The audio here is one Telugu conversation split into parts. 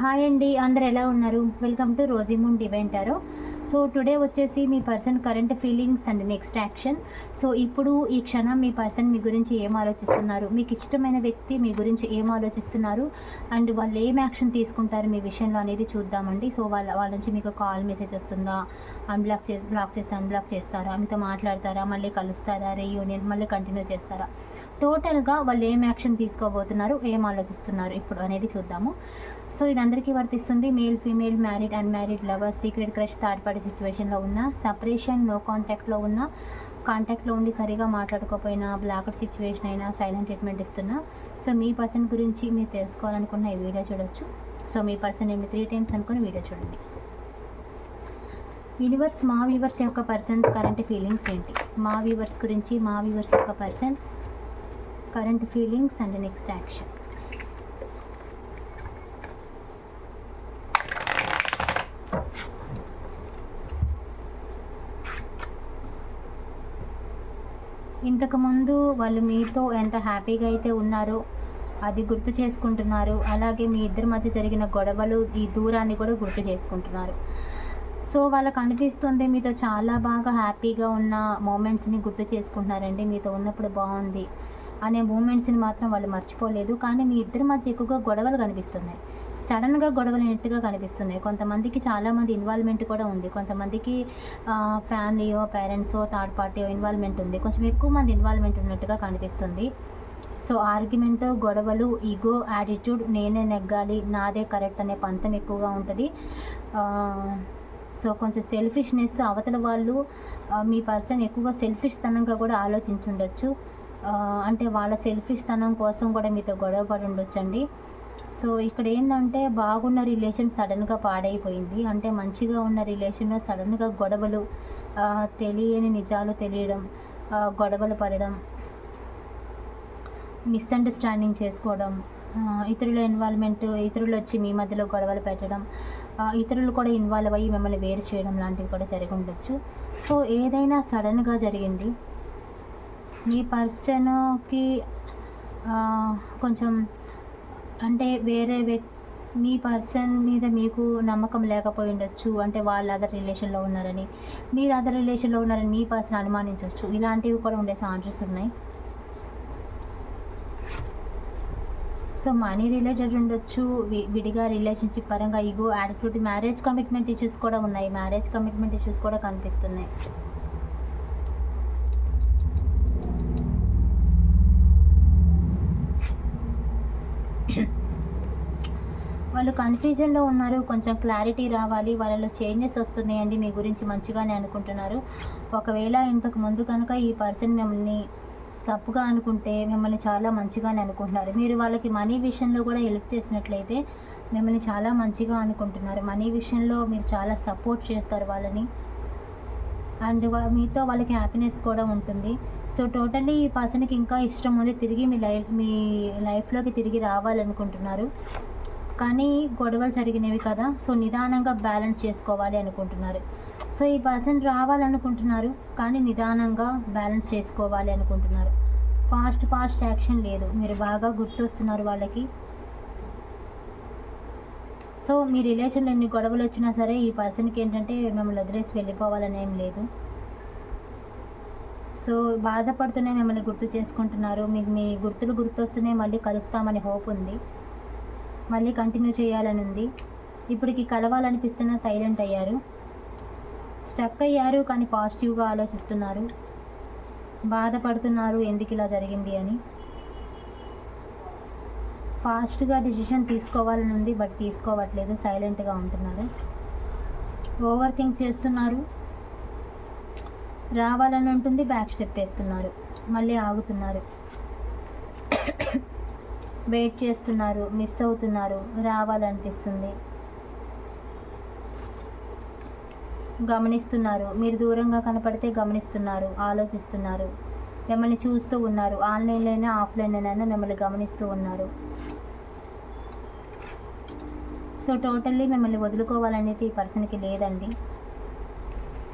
హాయ్ అండి అందరు ఎలా ఉన్నారు? Welcome to Rosie Moon divine tarot so today వచ్చేసి మీ person current feelings and next action so ఇప్పుడు ఈ క్షణం మీ పర్సన్ మీ గురించి ఏం ఆలోచిస్తున్నారు? మీకు ఇష్టమైన వ్యక్తి మీ గురించి ఏం ఆలోచిస్తున్నారు? అండ్ వాళ్ళు ఏం యాక్షన్ తీసుకుంటారు మీ విషయంలో అనేది చూద్దామండి. సో వాళ్ళ వాళ్ళ నుంచి మీకు కాల్ మెసేజ్ వస్తుందా? అన్బ్లాక్ చే బ్లాక్ చేస్తే అన్బ్లాక్ చేస్తారా? మీతో మాట్లాడతారా? మళ్ళీ కలుస్తారా? రీయూనియన్ మళ్ళీ కంటిన్యూ చేస్తారా? టోటల్గా వాళ్ళు ఏం యాక్షన్ తీసుకోబోతున్నారు ఏం ఆలోచిస్తున్నారు ఇప్పుడు అనేది చూద్దాము. సో ఇది అందరికీ వర్తిస్తుంది. Male female married unmarried lover secret crush third party సిచ్యువేషన్లో ఉన్న సపరేషన్ నో కాంటాక్ట్లో ఉన్న కాంటాక్ట్లో ఉండి సరిగా మాట్లాడుకోకపోయినా బ్లాక్అవుట్ సిచ్యువేషన్ అయినా సైలెంట్ ట్రీట్మెంట్ ఇస్తున్నా. సో మీ పర్సన్ గురించి మీరు తెలుసుకోవాలనుకున్న ఈ వీడియో చూడొచ్చు. సో మీ పర్సన్ ఏమి త్రీ టైమ్స్ అనుకుని వీడియో చూడండి. యూనివర్స్ మా వ్యూవర్స్ యొక్క పర్సన్స్ కరెంట్ ఫీలింగ్స్ ఏంటి? మా వ్యూవర్స్ గురించి మా వ్యూవర్స్ యొక్క persons current feelings and next action ఇంతకుముందు వాళ్ళు మీతో ఎంత హ్యాపీగా అయితే ఉన్నారో అది గుర్తు చేసుకుంటున్నారు. అలాగే మీ ఇద్దరి మధ్య జరిగిన గొడవలు ఈ దూరాన్ని కూడా గుర్తు చేసుకుంటున్నారు. సో వాళ్ళకు అనిపిస్తుంది మీతో చాలా బాగా హ్యాపీగా ఉన్న మూమెంట్స్ని గుర్తు చేసుకుంటున్నారండి. మీతో ఉన్నప్పుడు బాగుంది. అనే మూమెంట్స్ని మాత్రం వాళ్ళు మర్చిపోలేదు. కానీ మీ ఇద్దరి మధ్య ఎక్కువగా గొడవలు కనిపిస్తున్నాయి. సడన్గా గొడవలు నెట్టుగా కనిపిస్తున్నాయి. కొంతమందికి చాలామంది ఇన్వాల్వ్మెంట్ కూడా ఉంది. కొంతమందికి ఫ్యామిలీయో పేరెంట్సో థర్డ్ పార్టీయో ఇన్వాల్వ్మెంట్ ఉంది. కొంచెం ఎక్కువ మంది ఇన్వాల్వ్మెంట్ ఉన్నట్టుగా కనిపిస్తుంది. సో ఆర్గ్యుమెంట్ గొడవలు ఈగో యాటిట్యూడ్ నేనే నెగ్గాలి నాదే కరెక్ట్ అనే పంతం ఎక్కువగా ఉంటుంది. సో కొంచెం సెల్ఫిష్నెస్ అవతల వాళ్ళు మీ పర్సన్ ఎక్కువగా సెల్ఫిష్ తనంగా కూడా ఆలోచించుండొచ్చు. అంటే వాళ్ళ సెల్ఫిష్ తనం కోసం కూడా మీతో గొడవ పడి ఉండొచ్చండి. సో ఇక్కడ ఏంటంటే బాగున్న రిలేషన్ సడన్గా పాడైపోయింది. అంటే మంచిగా ఉన్న రిలేషన్లో సడన్గా గొడవలు తెలియని నిజాలు తెలియడం గొడవలు పడడం మిస్అండర్స్టాండింగ్ చేసుకోవడం ఇతరుల ఇన్వాల్వ్మెంట్ ఇతరులు వచ్చి మీ మధ్యలో గొడవలు పెట్టడం ఇతరులు కూడా ఇన్వాల్వ్ అయ్యి మిమ్మల్ని వేరు చేయడం లాంటివి కూడా జరిగి ఉండొచ్చు. సో ఏదైనా సడన్గా జరిగింది మీ పర్సన్కి కొంచెం అంటే వేరే వ్యక్తి మీ పర్సన్ మీద మీకు నమ్మకం లేకపోయి ఉండొచ్చు. అంటే వాళ్ళు అదర్ రిలేషన్లో ఉన్నారని. మీరు అదర్ రిలేషన్లో ఉన్నారని మీ పర్సన్ అనుమానించవచ్చు ఇలాంటివి కూడా ఉండే ఛాన్సెస్ ఉన్నాయి. సో మనీ రిలేటెడ్ ఉండొచ్చు. విడిగా రిలేషన్షిప్ పరంగా ego attitude marriage commitment issues కూడా ఉన్నాయి. మ్యారేజ్ కమిట్మెంట్ ఇష్యూస్ కూడా కనిపిస్తున్నాయి. వాళ్ళు కన్ఫ్యూజన్లో ఉన్నారు. కొంచెం క్లారిటీ రావాలి. వాళ్ళలో చేంజెస్ వస్తున్నాయండి. మీ గురించి మంచిగానే అనుకుంటున్నారు. ఒకవేళ ఇంతకు ముందు కనుక ఈ పర్సన్ మిమ్మల్ని తప్పుగా అనుకుంటే మిమ్మల్ని చాలా మంచిగానే అనుకుంటున్నారు. మీరు వాళ్ళకి మనీ విషయంలో కూడా హెల్ప్ చేసినట్లయితే మిమ్మల్ని చాలా మంచిగా అనుకుంటున్నారు. మనీ విషయంలో మీరు చాలా సపోర్ట్ చేస్తారు వాళ్ళని. అండ్ మీతో వాళ్ళకి హ్యాపీనెస్ కూడా ఉంటుంది. సో టోటల్లీ ఈ పర్సన్కి ఇంకా ఇష్టం ఉంది. తిరిగి మీ లైఫ్ మీ లైఫ్లోకి తిరిగి రావాలనుకుంటున్నారు. కానీ గొడవలు జరిగినవి కదా సో నిదానంగా బ్యాలెన్స్ చేసుకోవాలి అనుకుంటున్నారు. సో ఈ పర్సన్ రావాలనుకుంటున్నారు కానీ నిదానంగా బ్యాలెన్స్ చేసుకోవాలి అనుకుంటున్నారు. ఫాస్ట్ ఫాస్ట్ యాక్షన్ లేదు. మీరు బాగా గుర్తొస్తున్నారు వాళ్ళకి. సో మీ రిలేషన్లో ఎన్ని గొడవలు వచ్చినా సరే ఈ పర్సన్కి ఏంటంటే మిమ్మల్ని వదిలేసి వెళ్ళిపోవాలని ఏం లేదు. సో బాధపడుతూనే మిమ్మల్ని గుర్తు చేసుకుంటున్నారు. మీకు మీ గుర్తులు గుర్తొస్తూనే మళ్ళీ కలుస్తామని హోప్ ఉంది. మళ్ళీ కంటిన్యూ చేయాలని ఉంది. ఇప్పటికి కలవాలనిపిస్తున్న సైలెంట్ అయ్యారు. స్టక్ అయ్యారు కానీ పాజిటివ్గా ఆలోచిస్తున్నారు. బాధపడుతున్నారు ఎందుకు ఇలా జరిగింది అని. ఫాస్ట్గా డిసిషన్ తీసుకోవాలని ఉంది బట్ తీసుకోవట్లేదు. సైలెంట్గా ఉంటున్నారు. ఓవర్ థింక్ చేస్తున్నారు. రావాలని ఉంటుంది. బ్యాక్ స్టెప్ వేస్తున్నారు. మళ్ళీ ఆగుతున్నారు. వెయిట్ చేస్తున్నారు మిస్ అవుతున్నారు రావాలనిపిస్తుంది. గమనిస్తున్నారు మీరు దూరంగా కనపడితే గమనిస్తున్నారు ఆలోచిస్తున్నారు. మిమ్మల్ని చూస్తూ ఉన్నారు ఆన్లైన్లోనైనా ఆఫ్లైన్లోనైనా మిమ్మల్ని గమనిస్తూ ఉన్నారు. సో టోటల్లీ మిమ్మల్ని వదులుకోవాలనేది ఈ పర్సన్కి లేదండి.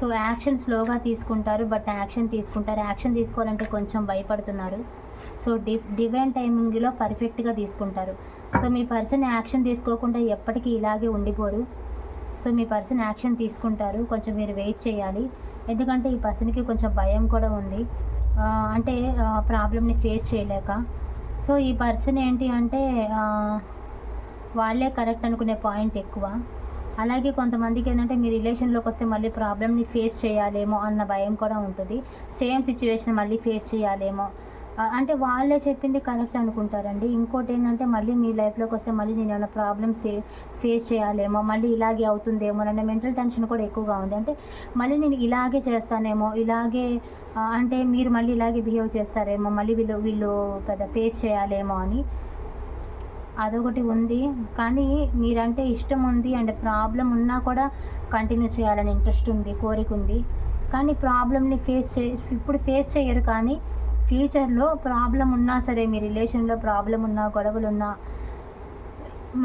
సో యాక్షన్ స్లోగా తీసుకుంటారు బట్ యాక్షన్ తీసుకుంటారు. యాక్షన్ తీసుకోవాలంటే కొంచెం భయపడుతున్నారు. సో డి డివైన్ టైమింగ్లో పర్ఫెక్ట్గా తీసుకుంటారు. సో మీ పర్సన్ యాక్షన్ తీసుకోకుండా ఎప్పటికీ ఇలాగే ఉండిపోరు. సో మీ పర్సన్ యాక్షన్ తీసుకుంటారు. కొంచెం మీరు వెయిట్ చేయాలి. ఎందుకంటే ఈ పర్సన్కి కొంచెం భయం కూడా ఉంది. అంటే ప్రాబ్లమ్ని ఫేస్ చేయలేక. సో ఈ పర్సన్ ఏంటి అంటే వాళ్ళే కరెక్ట్ అనుకునే పాయింట్ ఎక్కువ. అలాగే కొంతమందికి ఏంటంటే మీ రిలేషన్లోకి వస్తే మళ్ళీ ప్రాబ్లమ్ని ఫేస్ చేయాలేమో అన్న భయం కూడా ఉంటుంది. సేమ్ సిచ్యువేషన్ మళ్ళీ ఫేస్ చేయాలేమో. అంటే వాళ్ళే చెప్పింది కరెక్ట్ అనుకుంటారండి. ఇంకోటి ఏంటంటే మళ్ళీ మీ లైఫ్లోకి వస్తే మళ్ళీ నేను ఏమైనా ప్రాబ్లమ్స్ ఫేస్ చేయాలేమో మళ్ళీ ఇలాగే అవుతుందేమో అనే మెంటల్ టెన్షన్ కూడా ఎక్కువగా ఉంది. అంటే మళ్ళీ నేను ఇలాగే చేస్తానేమో ఇలాగే అంటే మీరు మళ్ళీ ఇలాగే బిహేవ్ చేస్తారేమో మళ్ళీ వీళ్ళు వీళ్ళు పెద్ద ఫేస్ చేయాలేమో అని అదొకటి ఉంది. కానీ మీరంటే ఇష్టం ఉంది అండ్ ప్రాబ్లం ఉన్నా కూడా కంటిన్యూ చేయాలని ఇంట్రెస్ట్ ఉంది కోరిక ఉంది. కానీ ప్రాబ్లమ్ని ఫేస్ చే ఇప్పుడు ఫేస్ చేయరు కానీ ఫ్యూచర్లో ప్రాబ్లం ఉన్నా సరే మీ రిలేషన్లో ప్రాబ్లం ఉన్నా గొడవలు ఉన్నా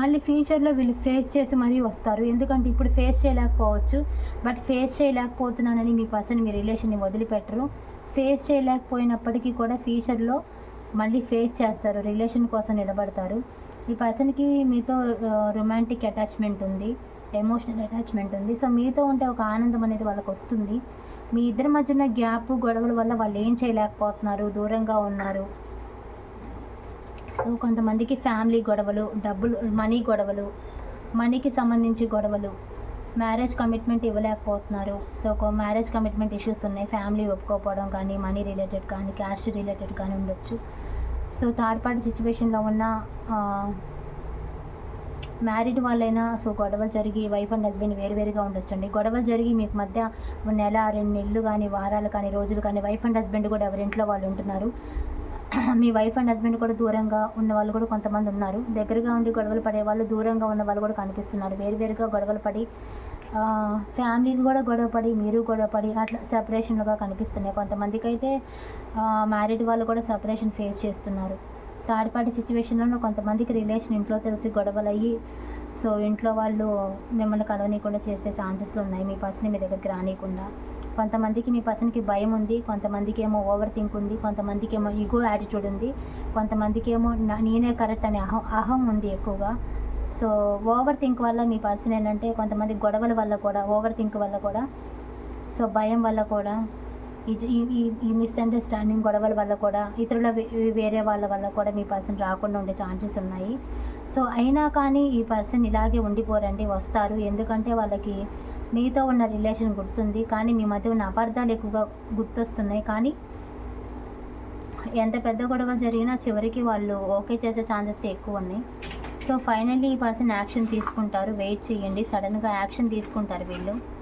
మళ్ళీ ఫ్యూచర్లో వీళ్ళు ఫేస్ చేసి మరీ వస్తారు. ఎందుకంటే ఇప్పుడు ఫేస్ చేయలేకపోవచ్చు. బట్ ఫేస్ చేయలేకపోతున్నానని మీ పర్సన్ మీ రిలేషన్ని వదిలిపెట్టరు. ఫేస్ చేయలేకపోయినప్పటికీ కూడా ఫ్యూచర్లో మళ్ళీ ఫేస్ చేస్తారు. రిలేషన్ కోసం నిలబడతారు. ఈ పర్సన్కి మీతో రొమాంటిక్ అటాచ్మెంట్ ఉంది. ఎమోషనల్ అటాచ్మెంట్ ఉంది. సో మీతో ఉంటే ఒక ఆనందం అనేది వాళ్ళకి వస్తుంది. మీ ఇద్దరి మధ్య ఉన్న గ్యాప్ గొడవల వల్ల వాళ్ళు ఏం చేయలేకపోతున్నారు? దూరంగా ఉన్నారు. సో కొంతమందికి ఫ్యామిలీ గొడవలు డబ్బులు మనీ గొడవలు మనీకి సంబంధించి గొడవలు మ్యారేజ్ కమిట్మెంట్ ఇవ్వలేకపోతున్నారు. సో ఒక మ్యారేజ్ కమిట్మెంట్ ఇష్యూస్ ఉన్నాయి. ఫ్యామిలీ ఒప్పుకోపోవడం కానీ మనీ రిలేటెడ్ కానీ క్యాష్ రిలేటెడ్ కానీ ఉండొచ్చు. సో థర్డ్ పార్టీ సిచ్యువేషన్లో ఉన్న మ్యారీడ్ వాళ్ళైనా సో గొడవలు జరిగి వైఫ్ అండ్ హస్బెండ్ వేరువేరుగా ఉండొచ్చండి. గొడవలు జరిగి మీకు మధ్య నెల రెండు నెలలు కానీ వారాలు కానీ రోజులు కానీ వైఫ్ అండ్ హస్బెండ్ కూడా ఎవరింట్లో వాళ్ళు ఉంటున్నారు. మీ వైఫ్ అండ్ హస్బెండ్ కూడా దూరంగా ఉన్న వాళ్ళు కూడా కొంతమంది ఉన్నారు. దగ్గరగా ఉండి గొడవలు పడే వాళ్ళు దూరంగా ఉన్న వాళ్ళు కూడా కనిపిస్తున్నారు. వేరువేరుగా గొడవలు పడి ఫ్యామిలీలు కూడా గొడవపడి మీరు గొడవపడి అట్లా సెపరేషన్లుగా కనిపిస్తున్నాయి. కొంతమందికి అయితే మ్యారీడ్ వాళ్ళు కూడా సెపరేషన్ ఫేస్ చేస్తున్నారు. థర్డ్ పార్టీ సిచ్యువేషన్లో కొంతమందికి రిలేషన్ ఇంట్లో తెలిసి గొడవలు అయ్యి సో ఇంట్లో వాళ్ళు మిమ్మల్ని కలవనీయకుండా చేసే ఛాన్సెస్లు ఉన్నాయి. మీ పర్సన్ మీ దగ్గరికి రానియకుండా. కొంతమందికి మీ పర్సన్కి భయం ఉంది కొంతమందికి ఏమో ఓవర్ థింక్ ఉంది కొంతమందికి ఏమో ఈగో యాటిట్యూడ్ ఉంది కొంతమందికి ఏమో నేనే కరెక్ట్ అనే అహం అహం ఉంది ఎక్కువగా. సో ఓవర్ థింక్ వల్ల మీ పర్సన్ ఏంటంటే కొంతమంది గొడవల వల్ల కూడా ఓవర్ థింక్ వల్ల కూడా సో భయం వల్ల కూడా ఈ ఈ- మిస్అండర్స్టాండింగ్ గొడవల వల్ల కూడా ఇతరుల వేరే వాళ్ళ వల్ల కూడా మీ పర్సన్ రాకుండా ఉండే ఛాన్సెస్ ఉన్నాయి. సో అయినా కానీ ఈ పర్సన్ ఇలాగే ఉండిపోరండి వస్తారు. ఎందుకంటే వాళ్ళకి మీతో ఉన్న రిలేషన్ గుర్తుంది. కానీ మీ మధ్య ఉన్న అపార్థాలు ఎక్కువగా గుర్తొస్తున్నాయి. కానీ ఎంత పెద్ద గొడవ జరిగినా చివరికి వాళ్ళు ఓకే చేసే ఛాన్సెస్ ఎక్కువ ఉన్నాయి. సో ఫైనల్లీ ఈ పర్సన్ యాక్షన్ తీసుకుంటారు. వెయిట్ చేయండి. సడన్గా యాక్షన్ తీసుకుంటారు వీళ్ళు.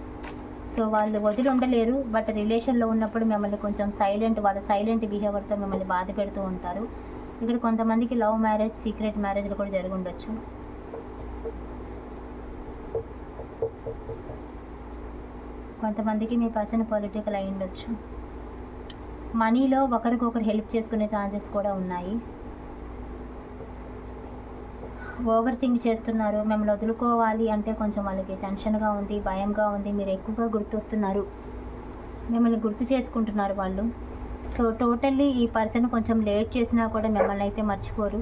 సో వాళ్ళు వదిలి ఉండలేరు బట్ రిలేషన్లో ఉన్నప్పుడు మిమ్మల్ని కొంచెం సైలెంట్ వాళ్ళ సైలెంట్ బిహేవియర్తో మిమ్మల్ని బాధ పెడుతూ ఉంటారు. ఇక్కడ కొంతమందికి లవ్ మ్యారేజ్ సీక్రెట్ మ్యారేజ్లు కూడా జరిగి ఉండొచ్చు. కొంతమందికి మీ పర్సన్ పొలిటికల్ అయి ఉండొచ్చు. మనీలో ఒకరికొకరు హెల్ప్ చేసుకునే ఛాన్సెస్ కూడా ఉన్నాయి. ఓవర్ థింక్ చేస్తున్నారు. మిమ్మల్ని వదులుకోవాలి అంటే కొంచెం వాళ్ళకి టెన్షన్గా ఉంది భయంగా ఉంది. మీరు ఎక్కువగా గుర్తొస్తున్నారు. మిమ్మల్ని గుర్తు చేసుకుంటున్నారు వాళ్ళు. సో టోటల్లీ ఈ పర్సన్ కొంచెం లేట్ చేసినా కూడా మిమ్మల్ని అయితే మర్చిపోరు.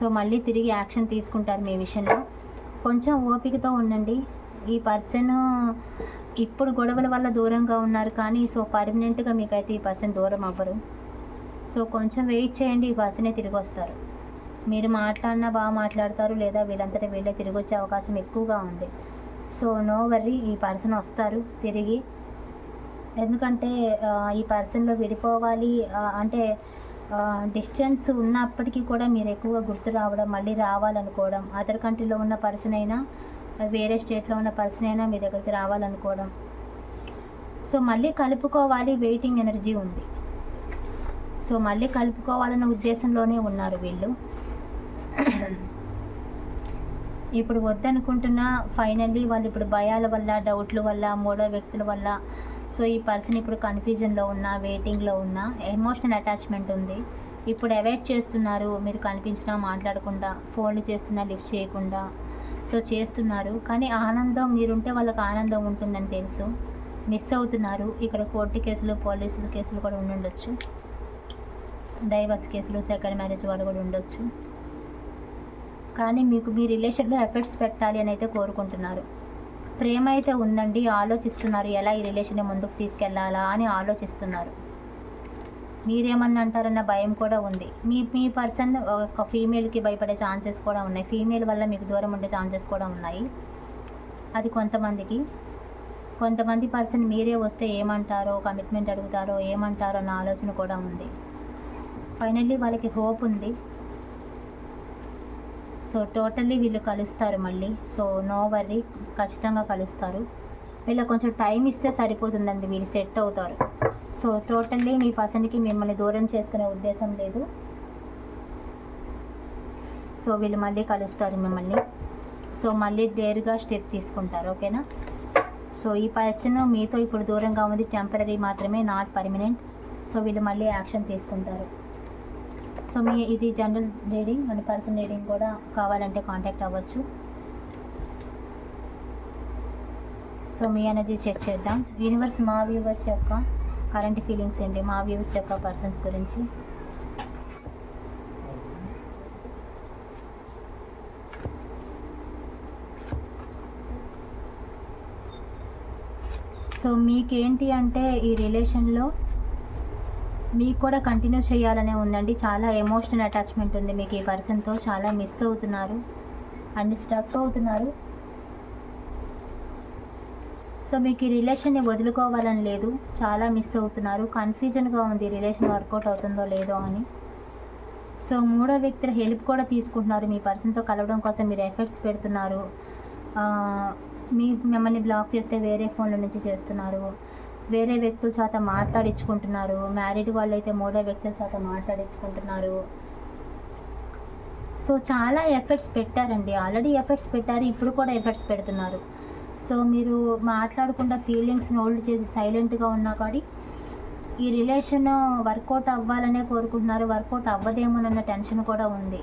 సో మళ్ళీ తిరిగి యాక్షన్ తీసుకుంటారు మీ విషయంలో. కొంచెం ఓపికతో ఉండండి. ఈ పర్సన్ ఇప్పుడు గొడవల వల్ల దూరంగా ఉన్నారు కానీ సో పర్మనెంట్గా మీకైతే ఈ పర్సన్ దూరం అవ్వరు. సో కొంచెం వెయిట్ చేయండి. ఈ పర్సనే తిరిగి వస్తారు. మీరు మాట్లాడినా బాగా మాట్లాడతారు లేదా వీళ్ళంతటా వీళ్ళే తిరిగి వచ్చే అవకాశం ఎక్కువగా ఉంది. సో నో వర్రీ ఈ పర్సన్ వస్తారు తిరిగి. ఎందుకంటే ఈ పర్సన్లో విడిపోవాలి అంటే డిస్టెన్స్ ఉన్నప్పటికీ కూడా మీరు ఎక్కువగా గుర్తు రావడం మళ్ళీ రావాలనుకోవడం అదర్ కంట్రీలో ఉన్న పర్సన్ అయినా వేరే స్టేట్లో ఉన్న పర్సన్ అయినా మీ దగ్గరికి రావాలనుకోవడం. సో మళ్ళీ కలుపుకోవాలి వెయిటింగ్ ఎనర్జీ ఉంది. సో మళ్ళీ కలుపుకోవాలన్న ఉద్దేశంలోనే ఉన్నారు వీళ్ళు. ఇప్పుడు వద్దనుకుంటున్నా ఫైనల్లీ వాళ్ళు ఇప్పుడు భయాల వల్ల డౌట్ల వల్ల మూడో వ్యక్తుల వల్ల సో ఈ పర్సన్ ఇప్పుడు కన్ఫ్యూజన్లో ఉన్న వెయిటింగ్లో ఉన్న ఎమోషనల్ అటాచ్మెంట్ ఉంది. ఇప్పుడు అవాయిడ్ చేస్తున్నారు మీరు కనిపించినా మాట్లాడకుండా ఫోన్లు చేస్తున్నా లిఫ్ట్ చేయకుండా సో చేస్తున్నారు. కానీ ఆనందం మీరుంటే వాళ్ళకి ఆనందం ఉంటుందని తెలుసు. మిస్ అవుతున్నారు. ఇక్కడ కోర్టు కేసులు పోలీసుల కేసులు కూడా ఉండుండొచ్చు. డైవర్స్ కేసులు సెకండ్ మ్యారేజ్ వాళ్ళు కూడా ఉండొచ్చు. కానీ మీకు మీ రిలేషన్లో ఎఫర్ట్స్ పెట్టాలి అని అయితే కోరుకుంటున్నారు. ప్రేమ అయితే ఉందండి ఆలోచిస్తున్నారు. ఎలా ఈ రిలేషన్ ముందుకు తీసుకెళ్ళాలా అని ఆలోచిస్తున్నారు. మీరేమన్నా అంటారన్న భయం కూడా ఉంది. మీ మీ పర్సన్ ఒక ఫీమేల్కి భయపడే ఛాన్సెస్ కూడా ఉన్నాయి. ఫీమేల్ వల్ల మీకు దూరం ఉండే ఛాన్సెస్ కూడా ఉన్నాయి. అది కొంతమందికి. కొంతమంది పర్సన్ మీరే వస్తే ఏమంటారో కమిట్మెంట్ అడుగుతారో ఏమంటారో అన్న ఆలోచన కూడా ఉంది. ఫైనల్లీ వాళ్ళకి హోప్ ఉంది. సో టోటల్లీ వీళ్ళు కలుస్తారు మళ్ళీ. సో నో వర్రీ ఖచ్చితంగా కలుస్తారు. వీళ్ళకి కొంచెం టైం ఇస్తే సరిపోతుందండి. వీళ్ళు సెట్ అవుతారు. సో టోటల్లీ మీ పర్సన్కి మిమ్మల్ని దూరం చేసుకునే ఉద్దేశం లేదు. సో వీళ్ళు మళ్ళీ కలుస్తారు మిమ్మల్ని. సో మళ్ళీ డేర్గా స్టెప్ తీసుకుంటారు. ఓకేనా సో ఈ పర్సన్ మీతో ఇప్పుడు దూరంగా ఉంది. టెంపరీ మాత్రమే నాట్ పర్మనెంట్ సో వీళ్ళు మళ్ళీ యాక్షన్ తీసుకుంటారు. సో మీ ఇది జనరల్ రీడింగ్ మన పర్సన్ రీడింగ్ కూడా కావాలంటే కాంటాక్ట్ అవ్వచ్చు. సో మీ అనేది చెక్ చేద్దాం. యూనివర్స్ మా వ్యూవర్స్ యొక్క కరెంట్ ఫీలింగ్స్ ఏంటి? మా వ్యూవర్స్ యొక్క పర్సన్స్ గురించి. సో మీకేంటి అంటే ఈ రిలేషన్లో మీకు కూడా కంటిన్యూ చేయాలనే ఉందండి. చాలా ఎమోషనల్ అటాచ్మెంట్ ఉంది మీకు ఈ పర్సన్తో చాలా మిస్ అవుతున్నారు. అండ్ స్ట్రక్ అవుతున్నారు. సో మీకు ఈ రిలేషన్ని వదులుకోవాలని లేదు. చాలా మిస్ అవుతున్నారు. కన్ఫ్యూజన్గా ఉంది రిలేషన్ వర్కౌట్ అవుతుందో లేదో అని. సో మూడో వ్యక్తుల హెల్ప్ కూడా తీసుకుంటున్నారు. మీ పర్సన్తో కలవడం కోసం మీరు ఎఫర్ట్స్ పెడుతున్నారు. మీ మిమ్మల్ని బ్లాక్ చేస్తే వేరే ఫోన్ల నుంచి చేస్తున్నారు. వేరే వ్యక్తుల చేత మాట్లాడించుకుంటున్నారు మ్యారీడ్ వాళ్ళు అయితే మూడో వ్యక్తుల చేత మాట్లాడించుకుంటున్నారు సో చాలా ఎఫర్ట్స్ పెట్టారండి. ఆల్రెడీ ఎఫర్ట్స్ పెట్టారు. ఇప్పుడు కూడా ఎఫర్ట్స్ పెడుతున్నారు. సో మీరు మాట్లాడకుండా ఫీలింగ్స్ని హోల్డ్ చేసి సైలెంట్గా ఉన్నా కానీ ఈ రిలేషన్ వర్కౌట్ అవ్వాలనే కోరుకుంటున్నారు. వర్కౌట్ అవ్వదేమోనన్న టెన్షన్ కూడా ఉంది.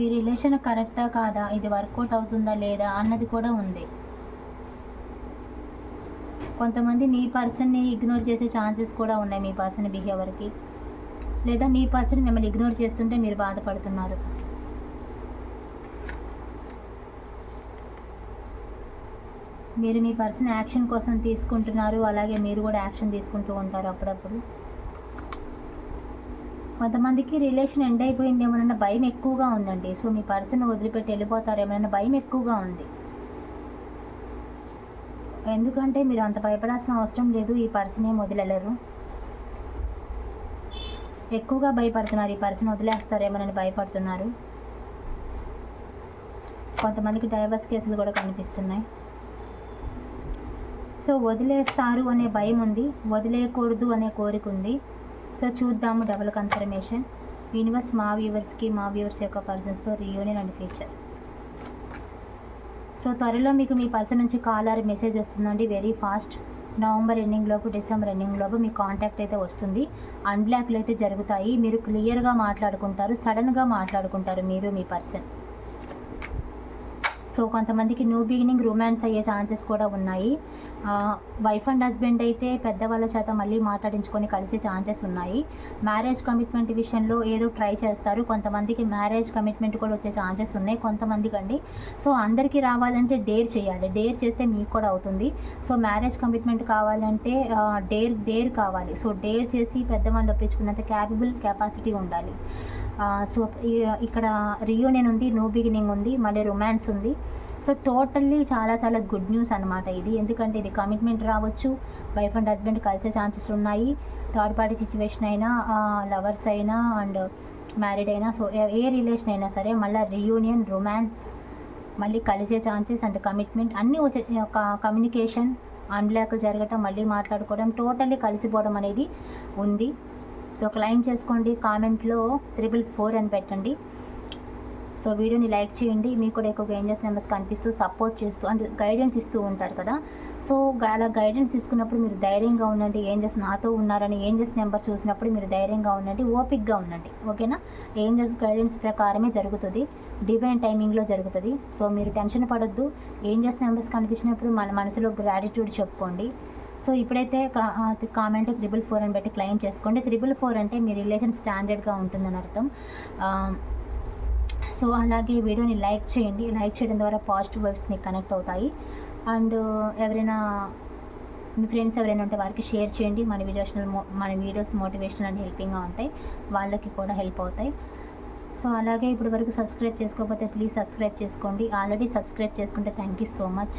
ఈ రిలేషన్ కరెక్టా కాదా? ఇది వర్కౌట్ అవుతుందా లేదా అన్నది కూడా ఉంది. కొంతమంది మీ పర్సన్ని ఇగ్నోర్ చేసే ఛాన్సెస్ కూడా ఉన్నాయి మీ పర్సన్ బిహేవియర్కి. లేదా మీ పర్సన్ మిమ్మల్ని ఇగ్నోర్ చేస్తుంటే మీరు బాధపడుతున్నారు. మీరు మీ పర్సన్ యాక్షన్ కోసం తీసుకుంటున్నారు అలాగే మీరు కూడా యాక్షన్ తీసుకుంటూ ఉంటారు అప్పుడప్పుడు. కొంతమందికి రిలేషన్ ఎండ్ అయిపోయింది ఏమైనా భయం ఎక్కువగా ఉందండి. సో మీ పర్సన్ వదిలిపెట్టి వెళ్ళిపోతారు ఏమైనా భయం ఎక్కువగా ఉంది. ఎందుకంటే మీరు అంత భయపడాల్సిన అవసరం లేదు ఈ పర్సన్ ఏం వదిలేరు ఎక్కువగా భయపడుతున్నారు ఈ పర్సన్ వదిలేస్తారేమోనని భయపడుతున్నారు. కొంతమందికి డైవర్స్ కేసులు కూడా కనిపిస్తున్నాయి. సో వదిలేస్తారు అనే భయం ఉంది. వదిలేయకూడదు అనే కోరిక ఉంది. సో చూద్దాము డబుల్ కన్ఫర్మేషన్ యూనివర్స్ మా వ్యూవర్స్కి మా వ్యూవర్స్ యొక్క పర్సన్స్తో రియూనియన్ అండ్ ఫ్యూచర్ సో త్వరలో మీకు మీ పర్సన్ నుంచి కాల్ ఆర్ మెసేజ్ వస్తుందండి. వెరీ ఫాస్ట్ నవంబర్ ఎండింగ్ లోపు డిసెంబర్ ఎండింగ్ లోపు మీ కాంటాక్ట్ అయితే వస్తుంది. అన్బ్లాక్లు అయితే జరుగుతాయి. మీరు క్లియర్గా మాట్లాడుకుంటారు. సడన్గా మాట్లాడుకుంటారు మీరు మీ పర్సన్ సో కొంతమందికి న్యూ బిగినింగ్ రొమాన్స్ అయ్యే ఛాన్సెస్ కూడా ఉన్నాయి. వైఫ్ అండ్ హస్బెండ్ అయితే పెద్దవాళ్ళ చేత మళ్ళీ మాట్లాడించుకొని కలిసే ఛాన్సెస్ ఉన్నాయి. మ్యారేజ్ కమిట్మెంట్ విషయంలో ఏదో ట్రై చేస్తారు. కొంతమందికి మ్యారేజ్ కమిట్మెంట్ కూడా వచ్చే ఛాన్సెస్ ఉన్నాయి. కొంతమందికి అండి సో అందరికీ రావాలంటే డేర్ చేయాలి. డేర్ చేస్తే మీకు కూడా అవుతుంది. సో మ్యారేజ్ కమిట్మెంట్ కావాలంటే డేర్ డేర్ కావాలి. సో డేర్ చేసి పెద్దవాళ్ళు ఒప్పించుకున్నంత క్యాపబుల్ కెపాసిటీ ఉండాలి. సో ఇక్కడ రియూనియన్ ఉంది న్యూ బిగినింగ్ ఉంది మళ్ళీ రొమాన్స్ ఉంది. సో టోటల్లీ చాలా చాలా గుడ్ న్యూస్ అనమాట ఇది. ఎందుకంటే ఇది కమిట్మెంట్ రావచ్చు వైఫ్ అండ్ హస్బెండ్ కలిసే ఛాన్సెస్ ఉన్నాయి. థర్డ్ పార్టీ సిచ్యువేషన్ అయినా లవర్స్ అయినా అండ్ మ్యారీడ్ అయినా సో ఏ- ఏ రిలేషన్ అయినా సరే మళ్ళీ రియూనియన్ రొమాన్స్ మళ్ళీ కలిసే ఛాన్సెస్ అండ్ కమిట్మెంట్ అన్నీ వచ్చే ఒక కమ్యూనికేషన్ అన్లాక్ జరగటం మళ్ళీ మాట్లాడుకోవడం టోటల్లీ కలిసిపోవడం అనేది ఉంది. సో క్లైమ్ చేసుకోండి కామెంట్లో త్రిబుల్ ఫోర్ అని పెట్టండి. సో వీడియోని లైక్ చేయండి మీకు కూడా ఎక్కువగా ఏంజెస్ నెంబర్స్ కనిపిస్తూ సపోర్ట్ చేస్తూ అండ్ గైడెన్స్ ఇస్తూ ఉంటారు కదా. సో అలా గైడెన్స్ తీసుకున్నప్పుడు మీరు ధైర్యంగా ఉండండి ఏంజెస్ నాతో ఉన్నారని ఏంజెస్ నెంబర్ చూసినప్పుడు మీరు ధైర్యంగా ఉండండి ఓపిక్గా ఉండండి ఓకేనా? ఏంజెస్ గైడెన్స్ ప్రకారమే జరుగుతుంది డివైన్ టైమింగ్లో జరుగుతుంది. సో మీరు టెన్షన్ పడద్దు ఏంజెస్ నెంబర్స్ కనిపించినప్పుడు మన మనసులో గ్రాటిట్యూడ్ చెప్పుకోండి. సో ఇప్పుడైతే కామెంట్ త్రిబుల్ ఫోర్ అని పెట్టి క్లెయిమ్ చేసుకోండి. త్రిబుల్ ఫోర్ అంటే మీ రిలేషన్ స్టాండర్డ్గా ఉంటుందని అర్థం. సో అలాగే వీడియోని లైక్ చేయండి. లైక్ చేయడం ద్వారా పాజిటివ్ వైబ్స్ మీకు కనెక్ట్ అవుతాయి. అండ్ ఎవరైనా మీ ఫ్రెండ్స్ ఎవరైనా ఉంటే వారికి షేర్ చేయండి. మన వీడియోషనల్ మన వీడియోస్ మోటివేషనల్ అండ్ హెల్పింగ్గా ఉంటాయి. వాళ్ళకి కూడా హెల్ప్ అవుతాయి. సో అలాగే ఇప్పుడు వరకు సబ్స్క్రైబ్ చేసుకోకపోతే ప్లీజ్ సబ్స్క్రైబ్ చేసుకోండి. ఆల్రెడీ సబ్స్క్రైబ్ చేసుకుంటే thank you so much